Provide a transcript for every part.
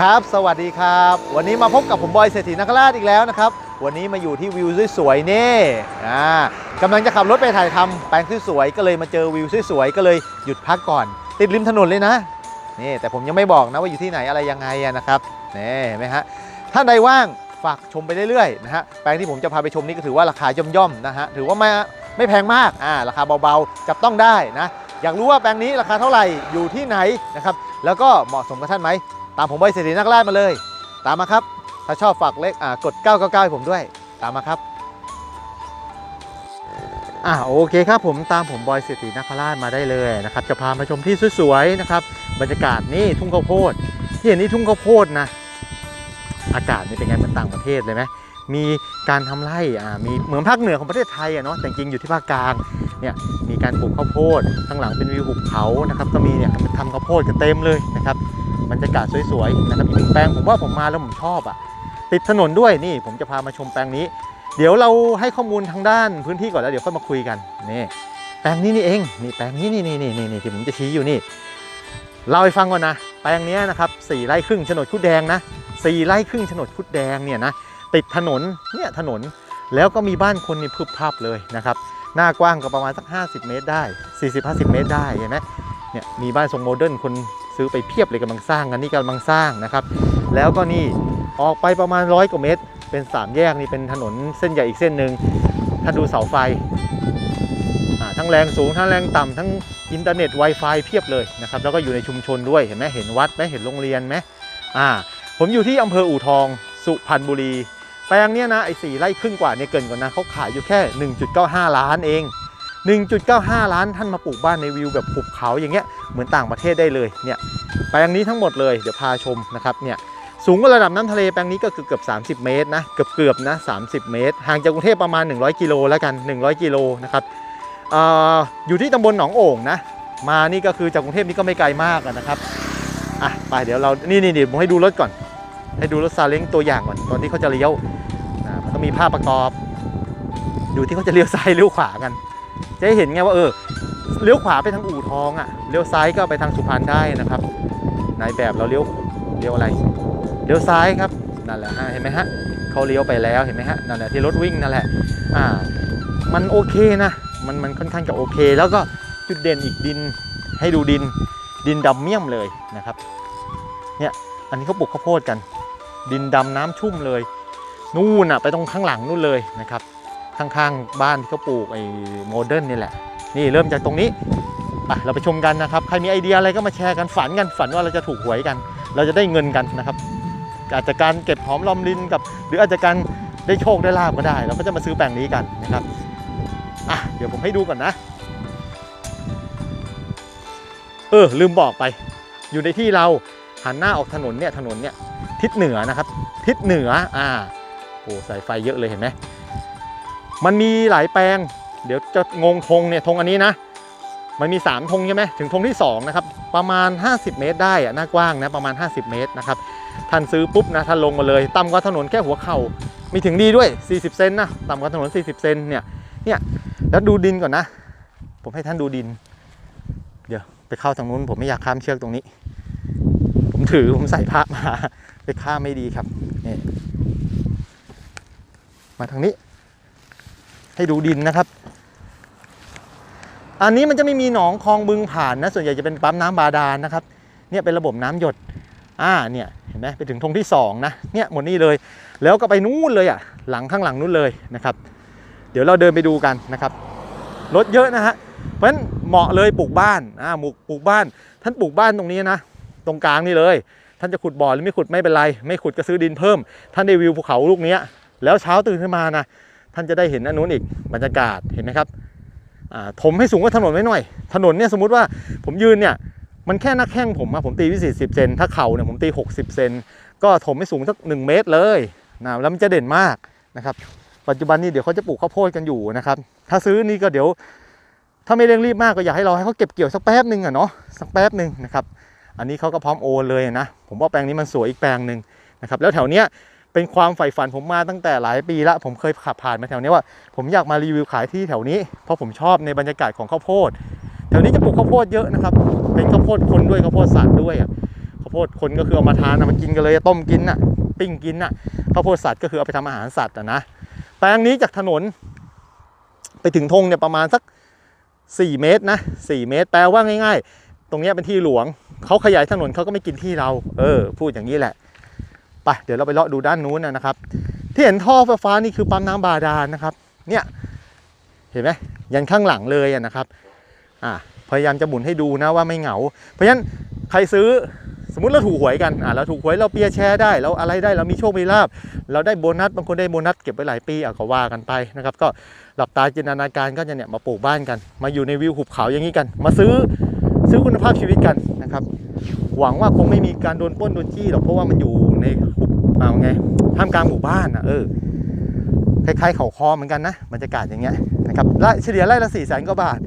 ครับ สวัสดีครับ วันนี้มาพบกับผมบอยเศรษฐีนักราชอีกแล้วนะครับ วันนี้มาอยู่ที่วิวสวยๆนี่อ่ากำลังจะขับรถไปถ่ายทำแปลงสวยๆก็เลยมาเจอวิวสวยๆก็เลยหยุดพักก่อน ติดริมถนนเลยนะนี่แต่ผมยังไม่บอกนะว่าอยู่ที่ไหนอะไรยังไงนะครับนี่เห็นไหมฮะท่านใดว่างฝากชมไปเรื่อยๆนะฮะแปลงที่ผมจะพาไปชมนี่ก็ถือว่าราคาย่อมๆนะฮะถือว่าไม่ไม่แพงมากอ่าราคาเบาๆจับต้องได้นะอยากรู้ว่าแปลงนี้ราคาเท่าไหร่อยู่ที่ไหนนะครับแล้วก็เหมาะสมกับท่านไหม ตามผมไปเศรษฐีนักล่ามาเลย ตามมาครับ ถ้าชอบฝากเลขอ่ากด 999ให้ผมด้วย ตามมาครับอ่าโอเคครับผมตามผมบอยเศรษฐีนักราชมาได้เลยนะครับ จะพามาชมที่สวยๆนะครับ บรรยากาศนี่ทุ่งข้าวโพดที่เห็นนี่ทุ่งข้าวโพดนะ อากาศนี่เป็นไงเหมือนต่างประเทศเลยไหมมีการทำไร่อ่ามีเหมือนภาคเหนือของประเทศไทยอะเนาะแต่จริงอยู่ที่ภาคกลางเนี่ยมีการปลูกข้าวโพดข้างหลังเป็นวิวหุบเขานะครับ ก็มีเนี่ยทำข้าวโพดกันเต็มเลยนะครับ บรรยากาศสวยๆนะครับอีกหนึ่งแปลงผมว่าผมมาแล้วผมชอบอะติดถนนด้วยนี่ผมจะพามาชมแปลงนี้ เดี๋ยวเราให้ข้อมูลทางด้านพื้นที่ก่อนแล้วเดี๋ยวค่อยมาคุยกันนี่แปลงนี้นี่เองนี่แปลงนี้นี่นี่นี่นี่ที่ผมจะชี้อยู่นี่เล่าให้ฟังก่อนนะแปลงนี้นะครับสี่ไร่ครึ่งโฉนดคุดแดงนะสี่ไร่ครึ่งโฉนดคุดแดงเนี่ยนะติดถนนเนี่ยถนนแล้วก็มีบ้านคนนี่พรึบพับเลยนะครับหน้ากว้างก็ประมาณสัก 50 เมตรได้ 40-50 เมตรได้เห็นไหมเนี่ยมีบ้านทรงโมเดิร์นคน ซื้อไปเพียบเลยกำลังสร้างกันนี่กำลังสร้างนะครับ แล้วก็นี่ออกไปประมาณร้อยกว่าเมตร เป็นสามแยกนี่เป็นถนนเส้นใหญ่อีกเส้นหนึ่งถ้าดูเสาไฟทั้งแรงสูงทั้งแรงต่ำทั้งอินเทอร์เน็ต Wi-Fi เพียบเลยนะครับแล้วก็อยู่ในชุมชนด้วยเห็นไหมเห็นวัดไหมเห็นโรงเรียนไหมอ่าผมอยู่ที่อำเภออู่ทอง สุพรรณบุรี แปลงเนี้ยนะไอ้สี่ไร่ครึ่งกว่าเนี่ยเกินกว่านะเขาขายอยู่แค่ 1.95 ล้านเอง 1.95 ล้านท่านมาปลูกบ้านในวิวแบบภูเขาอย่างเงี้ยเหมือนต่างประเทศได้เลยเนี่ยแปลงนี้ทั้งหมดเลยเดี๋ยวพาชมนะครับเนี่ยสูงกว่าระดับน้ำทะเลแปลงนี้ก็คือเกือบ30 เมตรนะเกือบเกือบนะ30 เมตร ห่างจากกรุงเทพประมาณ 100 กิโลแล้วกัน 100 กิโลนะครับออยู่ที่ตำบลหนองโอ่งนะมานี่ก็คือจากกรุงเทพนี่ก็ไม่ไกลมากนะครับอะไปเดี๋ยวเรานี่นี่นี่ผมให้ดูรถก่อน ให้ดูรถซาเล้งตัวอย่างก่อนตอนที่เขาจะเลี้ยวนะมันก็มีภาพประกอบ ดูที่เขาจะเลี้ยวซ้ายเลี้ยวขวากัน จะเห็นไงว่าเออเลี้ยวขวาไปทางอู่ทองอะ่ะเลี้ยวซ้ายก็ไปทางสุพรรณได้นะครับนายแบบเราเลี้ยวเลี้ยวอะไรเลี้ยวซ้ายครับนั่นแหละฮะเห็นไหมฮะเขาเลี้ยวไปแล้วเห็นไหมฮะนั่นแหละที่รถวิ่งนั่นแหละอ่ามันโอเคนะมันมันค่อนข้างจะโอเค แล้วก็จุดเด่นอีกดินให้ดูดินดินดำเมี่ยมเลยนะครับเนี่ยอันนี้เขาปลูกข้าวโพดกัน ดินดำน้ำชุ่มเลย นู่นอะไปตรงข้างหลังนู่นเลยนะครับ ข้างๆ บ้านที่เขาปลูกไอ้โมเดิร์นนี่แหละ นี่เริ่มจากตรงนี้ไปเราไปชมกันนะครับ ใครมีไอเดียอะไรก็มาแชร์กันฝันกันฝันว่าเราจะถูกหวยกัน เราจะได้เงินกันนะครับ อาจจะการเก็บหอมรอมรินกับ หรืออาจจะการได้โชคได้ลาบก็ได้ เราก็จะมาซื้อแปลงนี้กันนะครับอะเดี๋ยวผมให้ดูก่อนนะ เออลืมบอกไป อยู่ในที่เราหันหน้าออกถนนเนี่ยถนนเนี่ยทิศเหนือนะครับ ทิศเหนืออ่าโอ้สายไฟเยอะเลยเห็นไหม มันมีหลายแปลง เดี๋ยวจะงงธงเนี่ยธงอันนี้นะ มันมี 3ธงใช่ไหมถึงธงที่2นะครับประมาณ 50 เมตรได้อะหน้ากว้างนะประมาณ 50 เมตรนะครับท่านซื้อปุ๊บนะท่านลงมาเลยต่ำกว่าถนนแค่หัวเข่ามีถึงดีด้วย 40 เซนนะต่ำกว่าถนน 40 เซนเนี่ยเนี่ยแล้วดูดินก่อนนะ ผมให้ท่านดูดิน เดี๋ยวไปเข้าทางนู้นผมไม่อยากข้ามเชือกตรงนี้ ผมถือผมใส่ผ้ามา ไปข้ามไม่ดีครับนี่มาทางนี้ ให้ดูดินนะครับ อันนี้มันจะไม่มีหนองคลองบึงผ่านนะ ส่วนใหญ่จะเป็นปั๊มน้ำบาดาลนะครับ เนี่ยเป็นระบบน้ำหยด อ่า เนี่ยเห็นไหมไปถึงธงที่สองนะ เนี่ยหมดนี่เลย แล้วก็ไปนู่นเลยอะ หลังข้างหลังนู่นเลยนะครับ เดี๋ยวเราเดินไปดูกันนะครับ รถเยอะนะฮะ เพราะฉะนั้นเหมาะเลยปลูกบ้าน อ่าหมูปลูกบ้าน ท่านปลูกบ้านตรงนี้นะ ตรงกลางนี่เลย ท่านจะขุดบ่อหรือไม่ขุดไม่เป็นไร ไม่ขุดก็ซื้อดินเพิ่ม ท่านได้วิวภูเขาลูกเนี้ยแล้วเช้าตื่นขึ้นมานะ ท่านจะได้เห็นอันนู้นอีกบรรยากาศเห็นไหมครับถมให้สูงกว่าถนนไว้หน่อย ถนนเนี่ยสมมติว่าผมยืนเนี่ยมันแค่นักแข้งผมอะผมตีวิ40เซนถ้าเข่าเนี่ยผมตี 60 เซนก็ถมให้สูงสัก1เมตรเลยนะแล้วมันจะเด่นมากนะครับ ปัจจุบันนี้เดี๋ยวเขาจะปลูกข้าวโพดกันอยู่นะครับ ถ้าซื้อนี่ก็เดี๋ยว ถ้าไม่เร่งรีบมากก็อยากให้เรอให้เขาเก็บเกี่ยวสักแป๊บหนึ่งอะเนาะสักแป๊บหนึ่งนะครับ อันนี้เขาก็พร้อมโอนเลยนะ ผมว่าแปลงนี้มันสวยอีกแปลงหนึ่งนะครับ แล้วแถวเนี้ย เป็นความใฝ่ฝันผมมาตั้งแต่หลายปีละผมเคยขับผ่านมาแถวนี้ว่า ผมอยากมารีวิวขายที่แถวนี้ เพราะผมชอบในบรรยากาศของข้าวโพด แถวนี้จะปลูกข้าวโพดเยอะนะครับ เป็นข้าวโพดคนด้วยข้าวโพดสัตว์ด้วยอะาวโพดคนก็คือเอามาทานเอามากินกันเลยต้มกินน่ะปิ้งกินน่ะข้าวโพดสัตว์ก็คือเอาไปทำอาหารสัตว์อะนะแปลงนี้จากถนน ไปถึงธงเนี่ยประมาณสัก 4 เมตรนะ4เมตร แปลว่าง่าย ๆ ตรงนี้เป็นที่หลวงเขาขยายถนนเขาก็ไม่กินที่เรา เออ พูดอย่างนี้แหละ ไปเดี๋ยวเราไปเลาะดูด้านนู้นนะครับ ที่เห็นท่อไฟฟ้านี่คือปั๊มน้ำบาดาลนะครับ เนี่ยเห็นไหมยันข้างหลังเลยอะนะครับอ่าพยายามจะหมุนให้ดูนะว่าไม่เหงา เพราะฉะนั้นใครซื้อสมมุติเราถูกหวยกันอ่าเราถูกหวยเราเปียแชร์ได้เราอะไรได้เรามีโชค มีลาบ เราได้โบนัสบางคนได้โบนัสเก็บไว้หลายปีอะก็ว่ากันไปนะครับ ก็หลับตาจินตนาการก็จะเนี่ยมาปลูกบ้านกัน มาอยู่ในวิวหุบเขาอย่างนี้กัน มาซื้อซื้อคุณภาพชีวิตกันนะครับ หวังว่าคงไม่มีการโดนป้นโดนจี้หรอกเพราะว่ามันอยู่ในหุบเอาไงท่ามกลางหมู่บ้านนะเออคล้ายๆเขาคอเหมือนกันนะบรรยากาศอย่างเงี้ยนะครับไร่เฉลี่ยไร่ละ4ี่แสนกว่าบาท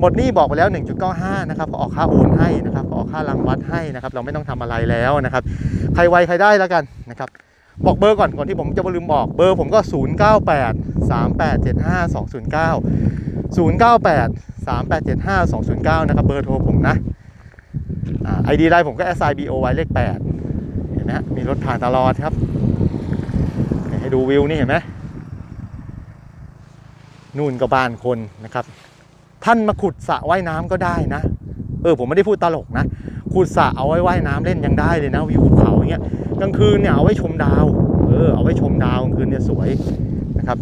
หมดหนี้บอกไปแล้ว 1.95 นะครับเขาออกค่าโอนให้นะครับเขาออกค่ารังวัดให้นะครับ เราไม่ต้องทำอะไรแล้วนะครับ ใครไวใครได้แล้วกันนะครับ บอกเบอร์ก่อนก่อนที่ผมจะมาลืมบอกเบอร์ผมก็ 098 3875 209 098 3875 209 นะครับเบอร์โทรผมนะ ไอดีไลน์ผมก็ s i b o ไว้เลข8เห็นไหมฮะมีรถผ่านตลอดครับ ให้ดูวิวนี่เห็นไหมนู่นก็บ้านคนนะครับ ท่านมาขุดสระว่ายน้ำก็ได้นะ เออผมไม่ได้พูดตลกนะ ขุดสระเอาไว้ว่ายน้ำเล่นยังได้เลยนะวิวภูเขาอย่างเงี้ยกลางคืนเนี่ยเอาไว้ชมดาว เออเอาไว้ชมดาวกลางคืนเนี่ยสวยนะครับ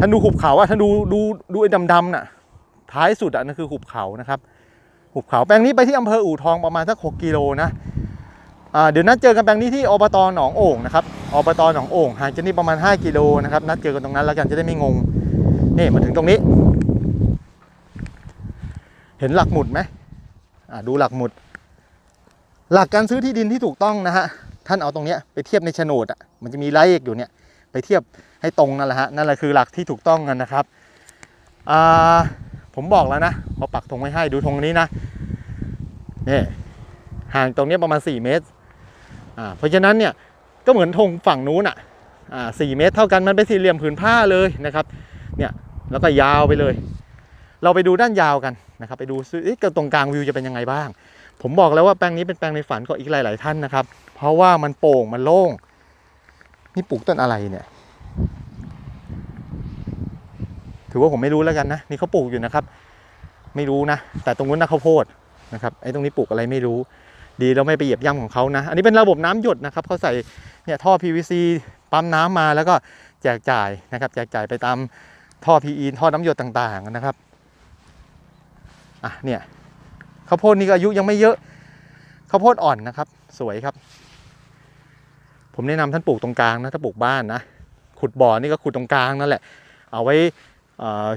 ท่านดูหุบเขาอะท่านดูดูดูไอ้ดำๆน่ะ ท้ายสุดอะนั่นคือหุบเขานะครับ หุบเขาแปลงนี้ไปที่อำเภออู่ทองประมาณสัก 6 กิโลนะอ่าเดี๋ยวนัดเจอกันแปลงนี้ที่อบตหนองโอ่งนะครับอบตหนองโอ่งห่างจากนี่ประมาณ 5 กิโลนะครับนัดเจอกันตรงนั้นแล้วกันจะได้ไม่งงนี่มาถึงตรงนี้ เห็นหลักหมุดไหมอ่าดูหลักหมุด หลักการซื้อที่ดินที่ถูกต้องนะฮะท่านเอาตรงเนี้ยไปเทียบในโฉนดอะมันจะมีรายเลขอยู่เนี่ยไปเทียบให้ตรงนั่นแหละฮะนั่นแหละคือหลักที่ถูกต้องกันนะครับอ่า ผมบอกแล้วนะพอปักธงไว้ให้ดูธงนี้นะนี่ห่างตรงนี้ประมาณ 4 เมตรอ่าเพราะฉะนั้นเนี่ยก็เหมือนธงฝั่งนู้นอะอ่า4เมตรเท่ากันมันเป็นสี่เหลี่ยมผืนผ้าเลยนะครับเนี่ยแล้วก็ยาวไปเลย เราไปดูด้านยาวกันนะครับ ไปดูซิตรงกลางวิวจะเป็นยังไงบ้าง ผมบอกแล้วว่าแปลงนี้เป็นแปลงในฝันของอีกหลาย ๆ ท่านนะครับ เพราะว่ามันโป่งมันโล่งนี่ปลูกต้นอะไรเนี่ย ถือว่าผมไม่รู้แล้วกันนะนี่เขาปลูกอยู่นะครับ ไม่รู้นะ แต่ตรงนู้นนะข้าวโพดนะครับไอ้ตรงนี้ปลูกอะไรไม่รู้ ดีเราไม่ไปเหยียบย่ำของเขานะ อันนี้เป็นระบบน้ำหยดนะครับเขาใส่เนี่ยท่อ PVC ปั๊มน้ำมาแล้วก็แจกจ่ายนะครับแจกจ่ายไปตามท่อ PE ท่อน้ำหยดต่างๆนะครับอะเนี่ยข้าวโพดนี่ก็อายุยังไม่เยอะข้าวโพดอ่อนนะครับ สวยครับ ผมแนะนำท่านปลูกตรงกลางนะถ้าปลูกบ้านนะขุดบ่อนี่ก็ขุดตรงกลางนั่นแหละ เอาไว้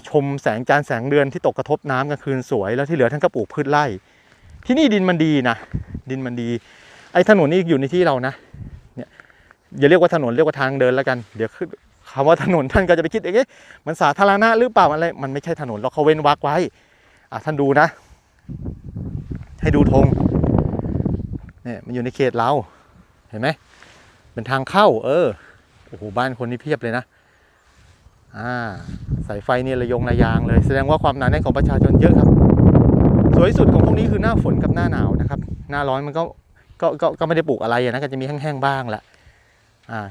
ชมแสงจันทร์แสงเดือนที่ตกกระทบน้ำกลางคืนสวย แล้วที่เหลือท่านก็ปลูกพืชไร่ ที่นี่ดินมันดีนะ ดินมันดี ไอ้ถนนนี่อยู่ในที่เรานะเนี่ยอย่าเรียกว่าถนนเรียกว่าทางเดินแล้วกัน เดี๋ยวคำว่าถนนท่านก็จะไปคิดเอ๊ะมันสาธารณะหรือเปล่าอะไรมันไม่ใช่ถนนเราเขาเว้นวรรคไว้อะท่านดูนะ ให้ดูธงเนี่ยมันอยู่ในเขตเราเห็นไหมเป็นทางเข้า เออโอ้โหบ้านคนนี้เพียบเลยนะ อ่าสายไฟนี่ระยงระยางเลย แสดงว่าความหนาแน่นของประชาชนเยอะครับ สวยสุดของพวกนี้คือหน้าฝนกับหน้าหนาวนะครับ หน้าร้อนมันก็ก็ก็ก็ไม่ได้ปลูกอะไรนะก็จะมีแห้งๆบ้างแหละอ่า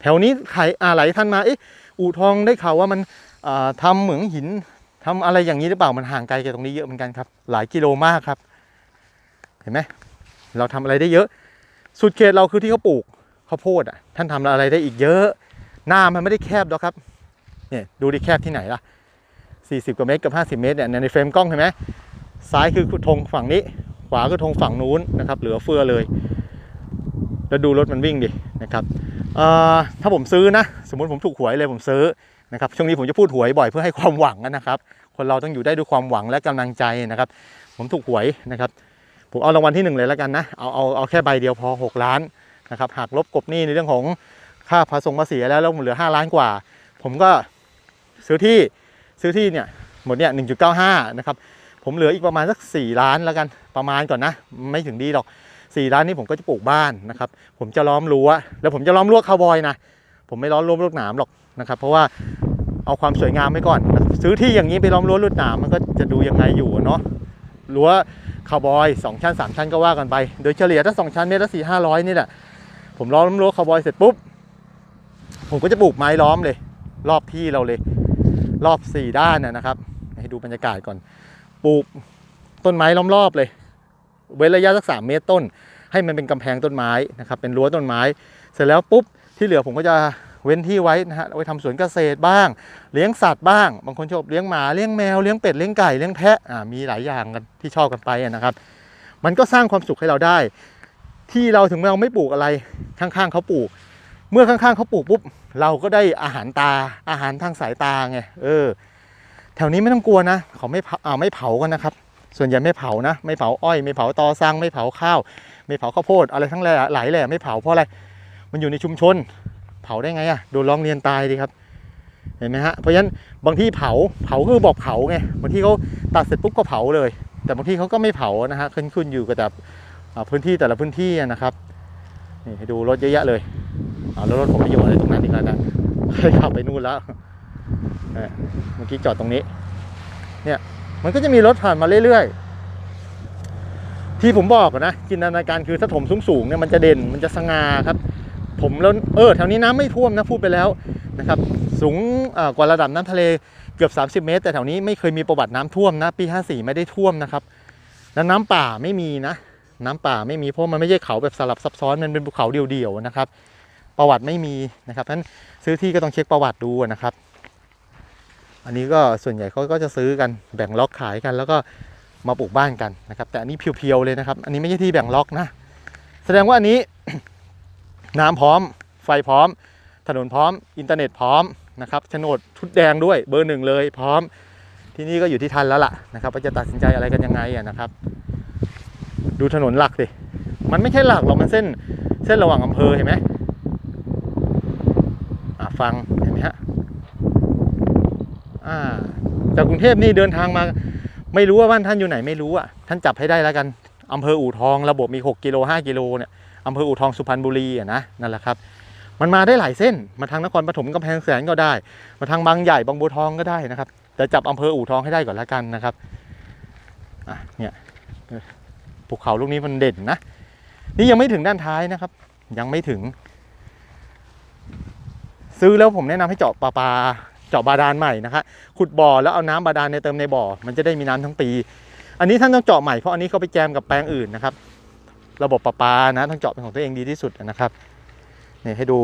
แถวนี้ใครอ่าหลายท่านมาเอ๊ะอู่ทองได้ข่าวว่ามันอ่าทำเหมืองหินทำอะไรอย่างนี้หรือเปล่ามันห่างไกลจากตรงนี้เยอะเหมือนกันครับ หลายกิโลมากครับ เห็นไหมเราทำอะไรได้เยอะ สุดเขตเราคือที่เขาปลูกข้าวโพดอะท่านทำอะไรได้อีกเยอะ หน้ามันไม่ได้แคบหรอกครับ เนี่ยดูดิแคบที่ไหนล่ะ 40 กว่าเมตรกับ 50 เมตรเนี่ยในเฟรมกล้องเห็นไหมซ้ายคือธงฝั่งนี้ ขวาคือธงฝั่งนู้นนะครับ เหลือเฟือเลย แล้วดูรถมันวิ่งดินะครับถ้าผมซื้อนะ สมมติผมถูกหวยเลยผมซื้อนะครับช่วงนี้ผมจะพูดหวยบ่อยเพื่อให้ความหวังนะครับ คนเราต้องอยู่ได้ด้วยความหวังและกำลังใจนะครับ ผมถูกหวยนะครับผมเอารางวัลที่หนึ่งเลยแล้วกันนะเอาเอาเอาแค่ใบเดียวพอ 6 ล้านนะครับหากลบกบหนี้ในเรื่องของค่าภาษีภาษีแล้วแล้วเหลือ 5 ล้านกว่า ผมก็ ซื้อที่ซื้อที่เนี่ยหมดเนี่ย1.95นะครับผมเหลืออีกประมาณสัก4ล้านแล้วกันประมาณก่อนนะ ไม่ถึงดีหรอก4ล้านนี้ผมก็จะปลูกบ้านนะครับ ผมจะล้อมรั้วแล้วผมจะล้อมรั้วคาวบอยนะผมไม่ล้อมรั้วลวดหนามหรอกนะครับ เพราะว่าเอาความสวยงามไว้ก่อน ซื้อที่อย่างนี้ไปล้อมรั้วลวดหนามมันก็จะดูยังไงอยู่เนาะรั้วคาวบอยสองชั้นสามชั้นก็ว่ากันไป โดยเฉลี่ยถ้าสองชั้นเมตรละสี่ห้าร้อยนี่แหละผมล้อมรั้วคาวบอยเสร็จปุ๊บผมก็จะปลูกไม้ล้อมเลย รอบที่เราเลย รอบสี่ด้านนะครับ ให้ดูบรรยากาศก่อน ปลูกต้นไม้ล้อมรอบเลย เว้นระยะสักสามเมตรต้น ให้มันเป็นกำแพงต้นไม้นะครับ เป็นรั้วต้นไม้ เสร็จแล้วปุ๊บที่เหลือผมก็จะเว้นที่ไว้นะฮะไว้ทำสวนเกษตรบ้าง เลี้ยงสัตว์บ้าง บางคนชอบเลี้ยงหมาเลี้ยงแมวเลี้ยงเป็ดเลี้ยงไก่เลี้ยงแพะอ่ามีหลายอย่างกันที่ชอบกันไปนะครับ มันก็สร้างความสุขให้เราได้ ที่เราถึงเราไม่ปลูกอะไรข้างๆเขาปลูก เมื่อข้างๆเขาปลูกปุ๊บ เราก็ได้อาหารตาอาหารทางสายตาไงเออ แถวนี้ไม่ต้องกลัวนะเขาไม่เผาอ่าไม่เผากันนะครับ ส่วนใหญ่ไม่เผานะ ไม่เผาอ้อย ไม่เผาตอซังไม่เผาข้าว ไม่เผาข้าวโพดอะไรทั้งหลายหลายแหล่ไม่เผาเพราะอะไรมันอยู่ในชุมชน เผาได้ไงอะโดนร้องเรียนตายดีครับเห็นไหมฮะเพราะฉะนั้นบางที่เผาเผาคือบอกเผาไงบางที่เขาตัดเสร็จปุ๊บก็เผาเลย แต่บางที่เขาก็ไม่เผานะฮะขึ้นขึ้นอยู่กับแต่พื้นที่แต่ละพื้นที่นะครับนี่ให้ดูรถเยอะแยะเลย แล้วรถผมไปอยู่อะไรตรงนั้นอีกแล้วนะให้ขับไปนู่นแล้วเออเมื่อกี้จอดตรงนี้ เนี่ย มันก็จะมีรถผ่านมาเรื่อยๆ ที่ผมบอกนะ จินตนาการคือถ้าถมสูงๆเนี่ยมันจะเด่น มันจะสง่าครับถมแล้ว เออ แถวนี้น้ำไม่ท่วมนะพูดไปแล้วนะครับ สูงกว่าระดับน้ำทะเลเกือบ 30 เมตร แต่แถวนี้ไม่เคยมีประวัติน้ำท่วมนะ ปี 54 ไม่ได้ท่วมนะครับ แล้วน้ำป่าไม่มีนะ น้ำป่าไม่มีเพราะมันไม่ใช่เขาแบบสลับซับซ้อน มันเป็นภูเขาเดี่ยวๆนะครับ ประวัติไม่มีนะครับนั้นซื้อที่ก็ต้องเช็คประวัติดูนะครับ อันนี้ก็ส่วนใหญ่เขาก็จะซื้อกันแบ่งล็อกขายกัน แล้วก็มาปลูกบ้านกันนะครับ แต่อันนี้เพียวๆเลยนะครับ อันนี้ไม่ใช่ที่แบ่งล็อกนะ แสดงว่าอันนี้ น้ำพร้อม ไฟพร้อม ถนนพร้อม อินเทอร์เน็ตพร้อมนะครับโฉนดชุดแดงด้วยเบอร์หนึ่งเลยพร้อมที่นี่ก็อยู่ที่ทันแล้วล่ะนะครับว่าจะตัดสินใจอะไรกันยังไงอะนะครับ ดูถนนหลักสิมันไม่ใช่หลักหรอกมันเส้นเส้นระหว่างอำเภอเห็นไหม ฟังเห็นไหมฮะจากกรุงเทพนี่เดินทางมา ไม่รู้ว่าบ้านท่านอยู่ไหนไม่รู้อะท่านจับให้ได้แล้วกันอำเภออู่ทองระบบมี 6กิโล5กิโลเนี่ยอำเภออู่ทองสุพรรณบุรีอะนะนั่นแหละครับ มันมาได้หลายเส้นมาทางนครปฐมกำแพงแสนก็ได้ มาทางบางใหญ่บางบัวทองก็ได้นะครับ แต่จับอำเภออู่ทองให้ได้ก่อนละกันนะครับอะเนี่ยภูเขาลูกนี้มันเด่นนะ นี่ยังไม่ถึงด้านท้ายนะครับ ยังไม่ถึง ซื้อแล้วผมแนะนำให้เจาะปลาปลาเจาะบาดาลใหม่นะครับขุดบ่อแล้วเอาน้ำบาดาลในยเติมในบ่อ มันจะได้มีน้ำทั้งปี อันนี้ท่านต้องเจาะใหม่เพราะอันนี้เขาไปแจมกับแปลงอื่นนะครับ ระบบประปานะต้องเจาะเป็นของตัวเองดีที่สุดนะครับนี่ให้ดู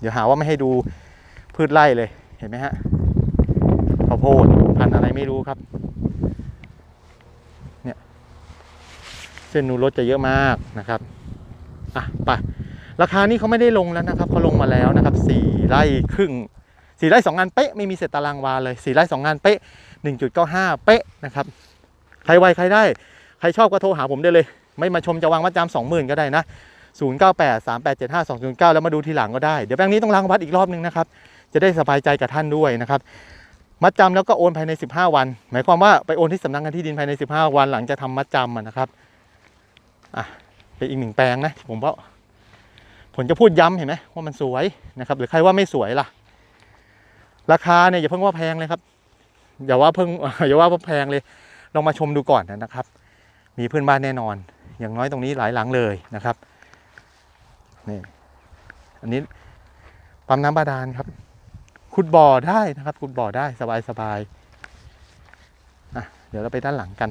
เดี๋ยวหาว่าไม่ให้ดูพืชไร่เลยเห็นไหมฮะข้าวโพดพันธุ์อะไรไม่รู้ครับเนี่ยเส้นนูรถจะเยอะมากนะครับอะไป ราคานี้เขาไม่ได้ลงแล้วนะครับเขาลงมาแล้วนะครับสี่ไร่ครึ่งสี่ไร่สองงานเป๊ะไม่มีเศษตารางวาเลยสี่ไร่สองงานเป๊ะหนึ่งจุดเก้าห้าเป๊ะนะครับใครไวใครได้ ใครชอบก็โทรหาผมได้เลย ไม่มาชมจะวางมัดจำสองหมื่นก็ได้นะ 0 9 8 3 8 7 5 2 0 9 แล้วมาดูทีหลังก็ได้ เดี๋ยวแบงค์นี้ต้องล้างวัดอีกรอบนึงนะครับ จะได้สบายใจกับท่านด้วยนะครับมัดจำแล้วก็โอนภายใน 15 วัน หมายความว่าไปโอนที่สำนักงานที่ดินภายใน 15 วัน หลังจากทำมัดจำนะครับอะเป็นอีกหนึ่งแปลงนะที่ผมว่า ผมจะพูดย้ำเห็นไหมว่ามันสวยนะครับ หรือใครว่าไม่สวยล่ะ ราคาเนี่ยอย่าเพิ่งว่าแพงเลยครับอย่าว่าเพิ่งอย่าว่าแพงเลยลองมาชมดูก่อนนะครับ มีเพื่อนบ้านแน่นอน อย่างน้อยตรงนี้หลายหลังเลยนะครับนี่อันนี้ปั๊มน้ำบาดาลครับขุดบ่อได้นะครับขุดบ่อได้สบายสบายเดี๋ยวเราไปด้านหลังกัน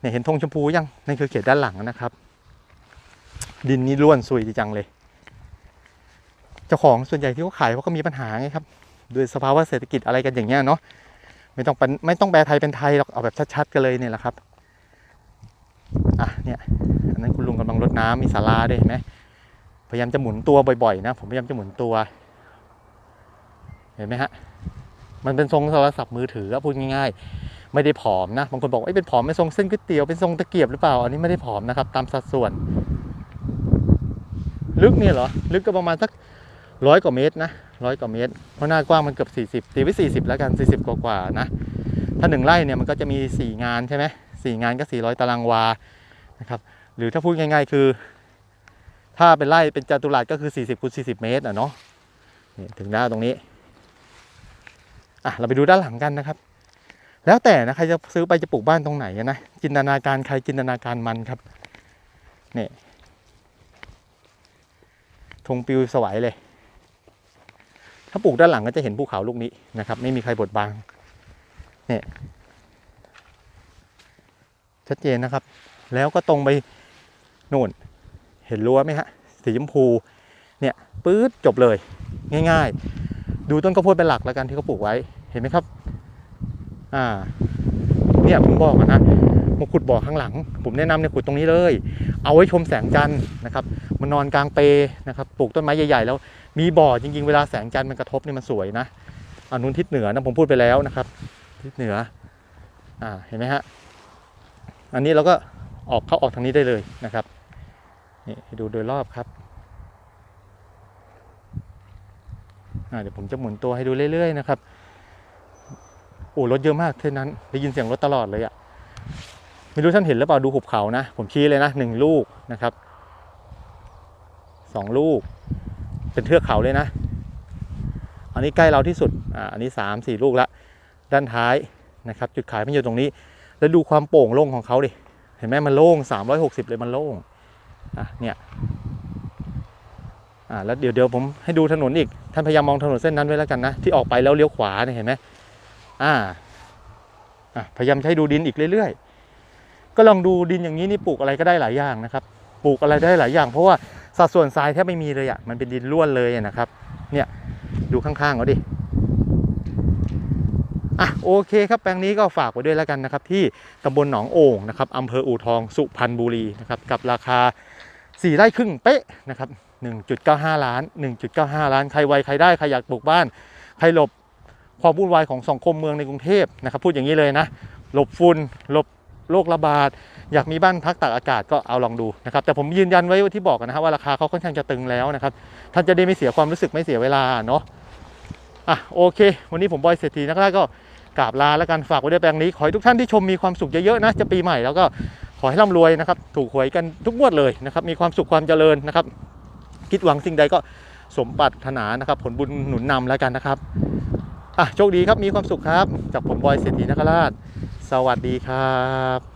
เนี่ยเห็นธงชมพูยังนั่นคือเขตด้านหลังนะครับ ดินนี่ร่วนซุยดีจังเลย เจ้าของส่วนใหญ่ที่เขาขายเขาก็มีปัญหาไงครับด้วยสภาวะเศรษฐกิจอะไรกันอย่างเงี้ยเนาะไม่ต้องเป็นไม่ต้องแปลไทยเป็นไทยหรอกเอาแบบชัดๆกันเลยเนี่ยแหละครับอะเนี่ยอันนั้นคุณลุงกำลังรดน้ำมีศาลาด้วยเห็นไหมพยายามจะหมุนตัวบ่อยๆนะผมพยายามจะหมุนตัว เห็นไหมฮะมันเป็นทรงโทรศัพท์มือถือพูดง่ายๆ ไม่ได้ผอมนะบางคนบอกว่าเอ้เป็นผอมเป็นทรงเส้นก๋วยเตี๋ยวเป็นทรงตะเกียบหรือเปล่าอันนี้ไม่ได้ผอมนะครับ ตามสัดส่วน ลึกเนี่ยเหรอ ลึกก็ประมาณสักร้อยกว่าเมตรนะร้อยกว่าเมตร เพราะหน้ากว้างมันเกือบ 40ตีไว้40 แล้วกัน 40 กว่าๆนะ ถ้าหนึ่งไร่เนี่ยมันก็จะมี 4 งานใช่ไหมสี่งานก็ 400 ตารางวานะครับ หรือถ้าพูดง่าย ๆ คือ ถ้าเป็นไร่เป็นจัตุรัสก็คือ 40คูณ40 เมตรอะเนาะนี่ถึงหน้าตรงนี้อะเราไปดูด้านหลังกันนะครับ แล้วแต่นะใครจะซื้อไปจะปลูกบ้านตรงไหนนะจินตนาการใครจินตนาการมันครับนี่ ธงปิวสวยเลย ถ้าปลูกด้านหลังก็จะเห็นภูเขาลูกนี้นะครับ ไม่มีใครบดบังเนี่ยชัดเจนนะครับ แล้วก็ตรงไปโน่น เห็นรั้วไหมฮะ สีชมพู เนี่ยปื๊ดจบเลย ง่าย ๆ ดูต้นข้าวโพดเป็นหลักแล้วกันที่เขาปลูกไว้ เห็นไหมครับ อ่า เนี่ยผมบอกอนะมาขุดบ่อข้างหลัง ผมแนะนำเนี่ยขุดตรงนี้เลย เอาไว้ชมแสงจันทร์นะครับมานนอนกลางเปนะครับปลูกต้นไม้ใหญ่ๆแล้วมีบ่อจริง ๆ เวลาแสงจันทร์มันกระทบนี่มันสวยนะอันนู้นทิศเหนือนะผมพูดไปแล้วนะครับ ทิศเหนืออ่าเห็นไหมฮะอันนี้เราก็ออกเข้าออกทางนี้ได้เลยนะครับนี่ให้ดูโดยรอบครับเดี๋ยวผมจะหมุนตัวให้ดูเรื่อยๆนะครับโอ้รถเยอะมากเท่านั้นได้ยินเสียงรถตลอดเลยอะ่ะ ไม่รู้ท่านเห็นหรือเปล่าดูหุบเขานะ ผมชี้เลยนะหนึ่งลูกนะครับสองลูก เป็นเทือกเขาเลยนะ อันนี้ใกล้เราที่สุดอ่าอันนี้สามสี่ลูกละด้านท้ายนะครับ จุดขายมันอยู่ตรงนี้ แล้วดูความโป่งโล่งของเขาดิเห็นไหมมันโล่ง360เลยมันโล่งอะเนี่ยอ่าแล้วเดี๋ยวเดี๋ยวผมให้ดูถนนอีก ท่านพยายามมองถนนเส้นนั้นไว้แล้วกันนะ ที่ออกไปแล้วเลี้ยวขวาเนี่ยเห็นไหมอ่าอะพยายามใช้ดูดินอีกเรื่อยๆ ก็ลองดูดินอย่างนี้นี่ปลูกอะไรก็ได้หลายอย่างนะครับ ปลูกอะไรได้หลายอย่าง เพราะว่าสัดส่วนทรายแทบไม่มีเลยอะมันเป็นดินล้วนเลยนะครับ เนี่ยดูข้างๆเขาดิอะโอเคครับแปลงนี้ก็ฝากไว้ด้วยแล้วกันนะครับ ที่ตำบลหนองโอ่งนะครับอำเภออู่ทองสุพรรณบุรีนะครับกับราคา 4 ไร่ครึ่งเป๊ะนะครับ 1.95 ล้าน 1.95 ล้าน ใครไวใครได้ ใครอยากปลูกบ้าน ใครหลบความวุ่นวายของสังคมเมืองในกรุงเทพนะครับ พูดอย่างนี้เลยนะ หลบฝุ่นหลบ โรคระบาดอยากมีบ้านพักตากอากาศก็เอาลองดูนะครับแต่ผมยืนยันไว้ที่บอกนะครับว่าราคาเขาค่อนข้างจะตึงแล้วนะครับท่านจะได้ไม่เสียความรู้สึกไม่เสียเวลาเนาะอะโอเค วันนี้ผมบอยเศรษฐีนักล่าก็กราบลาแล้วกันฝากไว้ด้วยแปลงนี้ขอให้ทุกท่านที่ชมมีความสุขเยอะๆนะจะปีใหม่แล้วก็ขอให้ร่ำรวยนะครับถูกหวยกันทุกงวดเลยนะครับมีความสุขความเจริญนะครับ คิดหวังสิ่งใดก็สมปรารถนานะครับ ผลบุญหนุนนำแล้วกันนะครับอะโชคดีครับมีความสุขครับ จากผมบอยเศรษฐีนักราช สวัสดีครับ